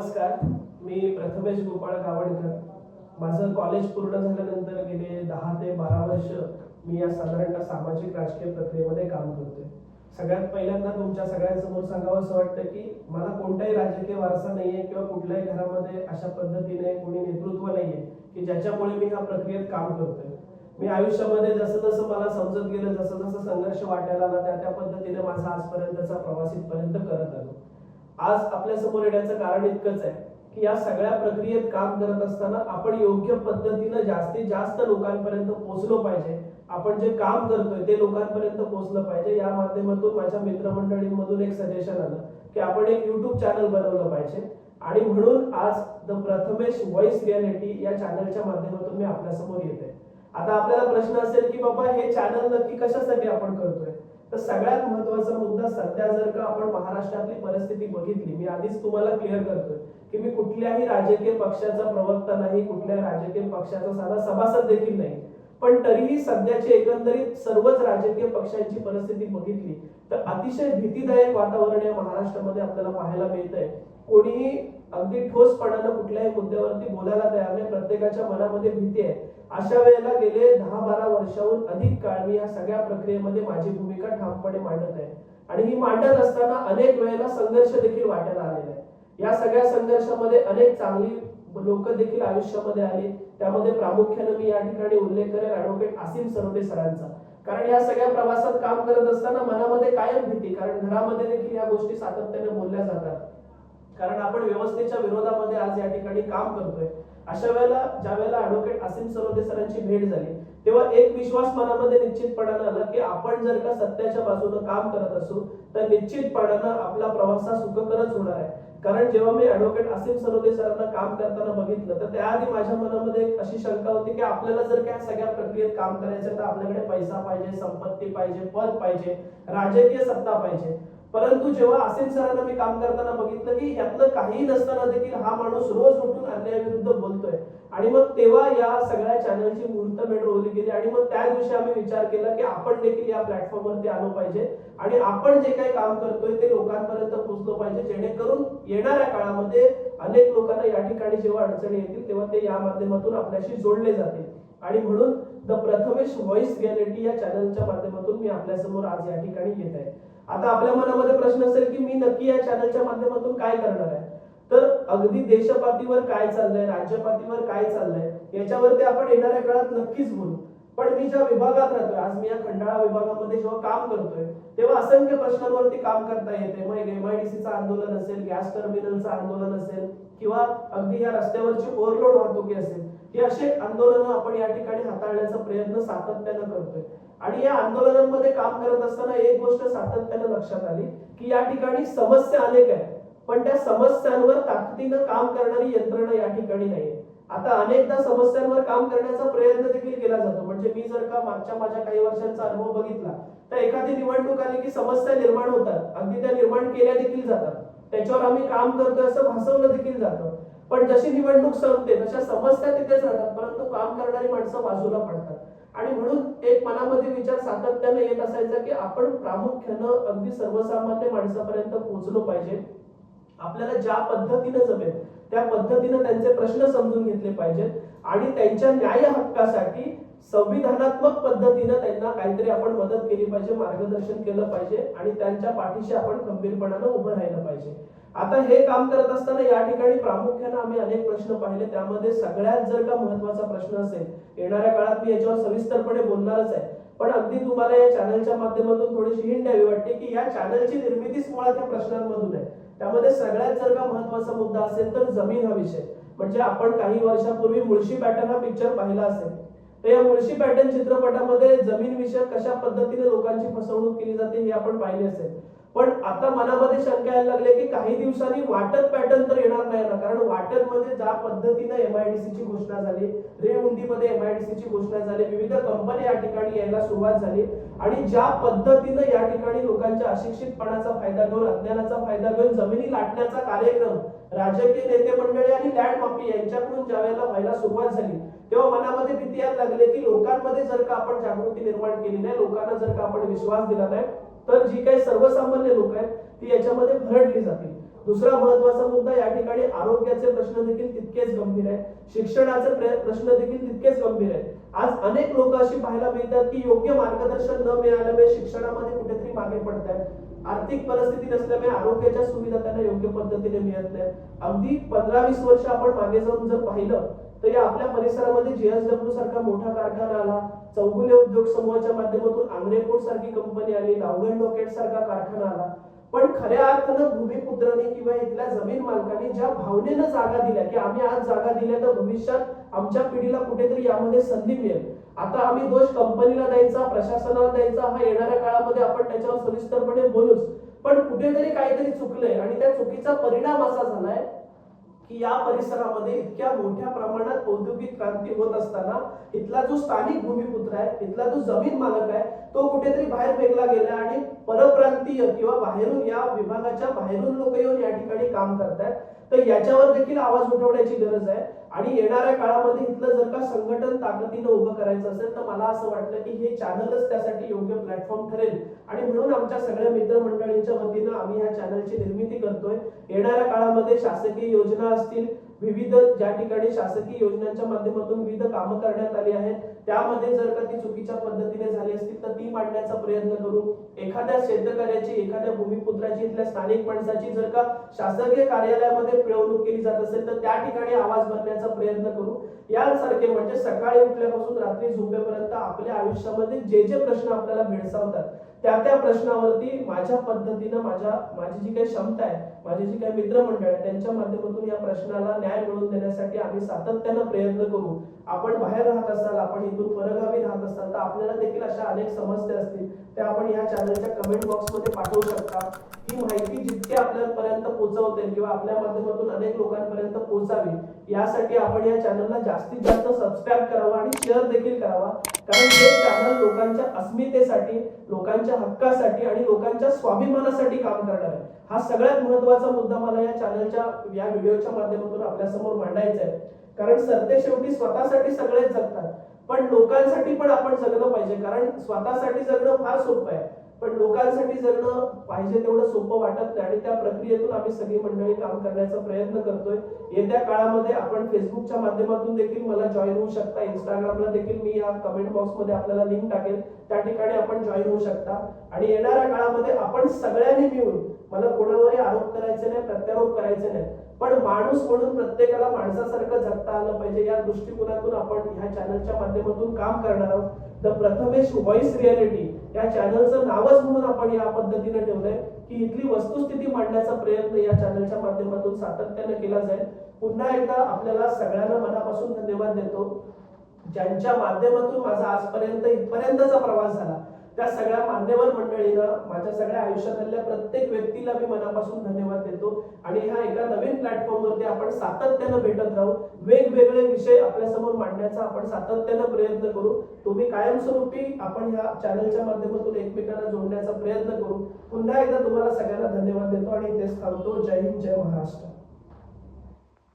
नमस्कार मी प्रथमेश गोपाळ गावणकर. माझं कॉलेज पूर्ण झाल्यानंतर गेले दहा ते बारा वर्ष मी या साधारणतः सामाजिक राजकीय प्रक्रियेमध्ये काम करतोय. सगळ्यात पहिल्यांदा तुमच्या सगळ्यांसमोर सांगावं असं वाटतं की मला कोणताही राजकीय वारसा नाहीये किंवा कुठल्याही घरामध्ये अशा पद्धतीने कोणी नेतृत्व नाहीये की ज्याच्यामुळे मी ह्या प्रक्रियेत काम करतोय. मी आयुष्यामध्ये जसं जसं मला समजत गेलं जसं जसं संघर्ष वाटायला आला त्या त्या पद्धतीने माझा आजपर्यंतचा प्रवास इथपर्यंत करत आहे आज आपल्यासमोर येण्याचं कारण इतकंच आहे की या सगळ्या प्रक्रियेत काम करत असताना आपण योग्य पद्धतीनं जास्तीत जास्त लोकांपर्यंत पोहोचलो पाहिजे. आपण जे काम करतोय ते लोकांपर्यंत पोहोचलं पाहिजे. या माध्यमातून माझ्या मित्रमंडळींमधून एक सजेशन आलं की आपण एक युट्यूब चॅनल बनवलं पाहिजे. आणि म्हणून आज द प्रथमेश व्हॉइस रियालिटी या चॅनलच्या माध्यमातून मी आपल्यासमोर येते आता आपल्याला प्रश्न असेल की बाबा हे चॅनल नक्की कशासाठी आपण करतोय? तर सगळ्यात महत्त्वाचा मुद्दा सध्या जर का आपण महाराष्ट्रातली परिस्थिती बघितली मी आधीच तुम्हाला क्लिअर करतोय की मी कुठल्याही राजकीय पक्षाचा प्रवक्ता नाही कुठल्या राजकीय पक्षाचा साधा सभासद देखील नाही. पण तरीही सध्याची एकंदरीत सर्वच राजकीय पक्षांची परिस्थिती बघितली तर अतिशय भीतीदायक वातावरण या महाराष्ट्रामध्ये आपल्याला पाहायला मिळतंय. कोणीही अगदी ठोसपणानं कुठल्याही मुद्द्यावरती बोलायला तयार नाही. प्रत्येकाच्या मनामध्ये भीती आहे. अशा वेळेला गेले दहा बारा वर्षाहून अधिक काळ मी या सगळ्या प्रक्रियेमध्ये माझी भूमिका ठामपणे मांडत आहे. आणि ही मांडत असताना अनेक वेळेला संघर्ष देखील वाटायला आलेला आहे. या सगळ्या संघर्षामध्ये अनेक चांगली लोक देखील आयुष्यामध्ये आली. त्यामध्ये प्रामुख्याने मी या ठिकाणी उल्लेख करेल ऍडव्होकेट आसिम सरोदे सरांचा. कारण या सगळ्या प्रवासात काम करत असताना मनामध्ये कायम भीती कारण घरामध्ये देखील या गोष्टी सातत्याने बोलल्या जातात. कारण आपण व्यवस्थेच्या विरोधामध्ये आज या ठिकाणी काम करतोय. अशा वेळेला ज्या वेळेला ऍडव्होकेट असीम सरोदे सरांची भेट झाली तेव्हा एक विश्वास मनामध्ये निश्चितपणानं आला की आपण जर का सत्याच्या बाजूनं काम करत असू तर निश्चितपणानं आपला प्रवास हा सुखकरच होणार आहे. कारण जेव्हा मी ऍडव्होकेट असीम सरोदे सरांना काम करताना बघितलं तर त्याआधी माझ्या मनामध्ये एक अशी शंका होती की आपल्याला जर काय सगळ्या प्रक्रियेत काम करायचं तर आपल्याकडे पैसा पाहिजे संपत्ती पाहिजे पद पाहिजे राजकीय सत्ता पाहिजे. परंतु जेव्हा असेल सरांना मी काम करताना बघितलं की यातलं काही नसताना देखील हा माणूस रोज उठून अन्यायाविरुद्ध बोलतोय. आणि मग तेव्हा या सगळ्या चॅनलची मुहूर्तमेढ रोवली गेली आणि मग त्या दिवशी आम्ही विचार केला की आपण देखील या प्लॅटफॉर्मवरती आलो पाहिजे. आणि आपण जे काही काम करतोय ते लोकांपर्यंत पोहोचलो पाहिजे जेणेकरून येणाऱ्या काळामध्ये अनेक लोकांना या ठिकाणी जेव्हा अडचणी येतील तेव्हा ते या माध्यमातून आपल्याशी जोडले जातील. आणि म्हणून द प्रथमेश व्हॉइस रियालिटी या चॅनलच्या माध्यमातून मी आपल्यासमोर आज या ठिकाणी येत आहे. आता आपल्या मनामध्ये प्रश्न असेल की मी नक्की या चॅनलच्या माध्यमातून काय करणार आहे? तर अगदी देशपातीवर काय चाललंय राज्यपातीवर काय चाललंय याच्यावरती आपण येणाऱ्या काळात नक्कीच बोलू. पण मी ज्या विभागात राहतोय आज मी या खंडाळा विभागामध्ये जेव्हा काम करतोय तेव्हा असंख्य प्रश्नांवरती काम करता येते. मग एमआयडीसीचं आंदोलन असेल गॅस टर्मिनलचं आंदोलन असेल किंवा अगदी या रस्त्यावरची ओव्हरलोड वाहतुकी असेल हे असे आंदोलनं आपण या ठिकाणी हाताळण्याचा प्रयत्न सातत्यानं करतोय. आणि या आंदोलनांमध्ये काम करत असताना एक गोष्ट सातत्यानं लक्षात आली की या ठिकाणी समस्या अनेक आहेत. पण त्या समस्यांवर ताकदीनं काम करणारी यंत्रणा या ठिकाणी नाहीये आता अनेकदा समस्यांवर काम करण्याचा प्रयत्न देखील केला जातो. म्हणजे मी जर का मागच्या माझ्या काही वर्षांचा अनुभव बघितला तर एखादी निवडणूक आली की समस्या निर्माण होतात. अगदी त्या निर्माण केल्या देखील जातात. त्याच्यावर आम्ही काम करतोय असं भासवलं देखील जातं. पण जशी निवडणूक संपते तशा समस्या तिथेच राहतात. परंतु काम करणारी माणसं बाजूला पडतात. आणि म्हणून एक मनामध्ये विचार सातत्याने येत असायचा की आपण प्रामुख्यानं अगदी सर्वसामान्य माणसापर्यंत पोहोचलो पाहिजे. आपल्याला ज्या पद्धतीने जमेल त्या पद्धतीने त्यांचे प्रश्न समजून घेतले पाहिजेत आणि त्यांच्या न्याय हक्कासाठी संविधानात्मक पद्धतीनं त्यांना काहीतरी आपण मदत केली पाहिजे मार्गदर्शन केलं पाहिजे आणि त्यांच्या पाठीशी आपण खंबीरपणानं उभं राहिलं पाहिजे. आता हे काम करत असताना या ठिकाणी प्रामुख्यानं आम्ही अनेक प्रश्न पाहिले. त्यामध्ये सगळ्यात जर का महत्त्वाचा प्रश्न असेल येणाऱ्या काळात मी याच्यावर सविस्तरपणे बोलणारच आहे. पण अगदी तुम्हाला या चॅनलच्या माध्यमातून थोडीशी हिंड द्यावी वाटते की या चॅनलची निर्मितीच मुळात या प्रश्नांमधून आहे. त्यामध्ये सगळ्यात जर का महत्त्वाचा मुद्दा असेल तर जमीन हा विषय. म्हणजे आपण काही वर्षापूर्वी मुळशी पॅटर्न हा पिक्चर पाहिला असेल. तर या मुळशी पॅटर्न चित्रपटामध्ये जमीन विषय कशा पद्धतीने लोकांची फसवणूक केली जाते हे आपण पाहिले असेल. पण आता मनामध्ये शंका यायला लागली की काही दिवसांनी वाटत पॅटर्न तर येणार नाही ना कारण वाटत मध्ये ज्या पद्धतीनं एमआयडीसी ची घोषणा झाली रेउंडीमध्ये एमआयडीसी ची घोषणा झाली विविध कंपन्या या ठिकाणी यायला सुरुवात झाली. आणि ज्या पद्धतीनं या ठिकाणी लोकांच्या अशिक्षितपणाचा फायदा घेऊन अज्ञानाचा फायदा घेऊन जमिनी लाटण्याचा कार्यक्रम राजकीय नेते मंडळी आणि लँड माफी यांच्याकडून ज्या वेळेला व्हायला सुरुवात झाली तेव्हा मनामध्ये भीती यायला लागली की लोकांमध्ये जर का आपण जागृती निर्माण केली नाही लोकांना जर का आपण विश्वास दिला नाही तर जी काही सर्वसामान्य लोक आहेत ती याच्यामध्ये भरडली जातील. दुसरा महत्त्वाचा मुद्दा या ठिकाणी आरोग्याचे प्रश्न देखील तितकेच गंभीर आहेत. शिक्षणाचे प्रश्न देखील तितकेच गंभीर आहेत. आज अनेक लोक अशी पाहायला मिळतात की योग्य मार्गदर्शन न मिळाल्यामुळे शिक्षणामध्ये कुठेतरी मागे पडत आहेत. आर्थिक परिस्थिती नसल्यामुळे आरोग्याच्या सुविधा त्यांना योग्य पद्धतीने मिळत नाही अगदी पंधरा वीस वर्ष आपण मागे जाऊन जर पाहिलं तर या आपल्या परिसरामध्ये जीएसडब्ल्यू सारखा मोठा कारखाना आला चौगुले उद्योग समूहाच्या माध्यमातून आंग्रेपोर्ट सारखी कंपनी आली लावगण रॉकेट सारखा कारखाना आला. पण खऱ्या अर्थानं भूमिपुत्राने किंवा इथल्या जमीन मालकाने ज्या भावनेनं जागा दिल्या की आम्ही आज जागा दिल्या तर भविष्यात आमच्या पिढीला कुठेतरी यामध्ये संधी मिळेल. आता आम्ही दोष कंपनीला द्यायचा प्रशासनाला द्यायचा हा येणाऱ्या काळामध्ये आपण त्याच्यावर सविस्तरपणे बोलूच. पण कुठेतरी काहीतरी चुकलंय आणि त्या चुकीचा परिणाम असा झालाय की या परिसरामध्ये इतक्या मोठ्या प्रमाणात औद्योगिक क्रांती होत असताना इथला जो स्थानिक भूमिपुत्र आहे इथला जो जमीन मालक आहे तो कुठेतरी बाहेर फेकला गेला आणि परप्रांतीय किंवा बाहेरून या विभागाच्या बाहेरून लोक येऊन या ठिकाणी काम करतायत. तर याच्यावर देखील आवाज उठवण्याची गरज आहे. आणि येणाऱ्या काळामध्ये इथलं जर का संघटन ताकदीनं उभं करायचं असेल तर मला असं वाटलं की हे चॅनलच त्यासाठी योग्य प्लॅटफॉर्म ठरेल. आणि म्हणून आमच्या सगळ्या मित्रमंडळींच्या वतीनं आम्ही ह्या चॅनलची निर्मिती करतोय. येणाऱ्या काळामध्ये शासकीय योजना असतील विविध ज्या ठिकाणी शासकीय योजनांच्या माध्यमातून विविध कामं करण्यात आली आहेत त्यामध्ये जर का ती चुकीच्या पद्धतीने मांडण्याचा प्रयत्न करू. एखाद्या शेतकऱ्याची एखाद्या भूमिपुत्राची इथल्या स्थानिक माणसाची जर का शासकीय कार्यालयामध्ये पिळवणूक केली जात असेल तर त्या ठिकाणी आवाज भरण्याचा प्रयत्न करू. यासारखे म्हणजे सकाळी उठल्यापासून रात्री झोपेपर्यंत आपल्या आयुष्यामध्ये जे जे प्रश्न आपल्याला भेडसावतात त्या त्या प्रश्नावरती माझ्या पद्धतीनं माझ्या माझी जी काही क्षमता आहे माझी जी काही मित्रमंडळ आहे त्यांच्या माध्यमातून या प्रश्नाला न्याय मिळवून देण्यासाठी आम्ही सातत्यानं प्रयत्न करू. आपण बाहेर राहत असाल आपण इथून परगावी राहत असाल तर आपल्याला देखील अशा अनेक समस्या असतील त्या आपण या चॅनलच्या कमेंट बॉक्समध्ये पाठवू शकता. ही माहिती जितकी आपल्यापर्यंत पोहोचवतील किंवा आपल्या माध्यमातून अनेक लोकांपर्यंत पोहोचावी यासाठी आपण या चॅनलला जास्तीत जास्त सबस्क्राईब करावा आणि शेअर देखील करावा. कारण हे चॅनल लोकांच्या अस्मितेसाठी लोकांच्या हक्कासाठी आणि लोकांच्या स्वाभिमानासाठी काम करणार आहे. हा सगळ्यात महत्त्वाचा मुद्दा मला या चॅनलच्या या व्हिडिओच्या माध्यमातून आपल्यासमोर मांडायचा आहे. कारण सरते शेवटी स्वतःसाठी सगळेच जगतात. पण लोकांसाठी पण आपण जगलं पाहिजे. कारण स्वतःसाठी जगणं फार सोपं आहे. पण लोकांसाठी जगणं पाहिजे तेवढं सोपं वाटत नाही. आणि त्या प्रक्रियेतून आम्ही सगळी मंडळी काम करण्याचा प्रयत्न करतोय. येत्या काळामध्ये आपण फेसबुकच्या माध्यमातून देखील मला जॉईन होऊ शकता. इंस्टाग्रामला देखील मी या कमेंट बॉक्समध्ये आपल्याला लिंक टाकेल. त्या ठिकाणी आपण जॉईन होऊ शकता. आणि येणाऱ्या काळामध्ये आपण सगळ्यांनी मिळून मला कोणावरही आरोप करायचे नाही प्रत्यारोप करायचे नाही पण माणूस म्हणून प्रत्येकाला माणसासारखं जगता आलं पाहिजे. या दृष्टिकोनातून आपण ह्या चॅनलच्या माध्यमातून काम करणार आहोत. द प्रथमेश व्हॉइस रियालिटी या चॅनलचं नावच म्हणून आपण या पद्धतीने ठेवलंय की इथली वस्तुस्थिती मांडण्याचा प्रयत्न या चॅनलच्या माध्यमातून सातत्याने केला जाईल. पुन्हा एकदा आपल्याला सगळ्यांना मनापासून धन्यवाद देतो. ज्यांच्या माध्यमातून माझा आजपर्यंत इथपर्यंतचा प्रवास झाला त्या सगळ्या मान्यवर मंडळींना माझ्या सगळ्या आयुष्यातल्या प्रत्येक व्यक्तीला मी मनापासून धन्यवाद देतो. आणि ह्या एका नवीन प्लॅटफॉर्मवरती आपण सातत्यानं भेटत राहू. वेगवेगळे विषय आपल्यासमोर मांडण्याचा आपण सातत्यानं प्रयत्न करू. तुम्ही कायमस्वरूपी आपण ह्या चॅनलच्या माध्यमातून एकमेकांना जोडण्याचा प्रयत्न करू. पुन्हा एकदा तुम्हाला सगळ्यांना धन्यवाद देतो आणि इथेच थांबतो. जय हिंद जय महाराष्ट्र.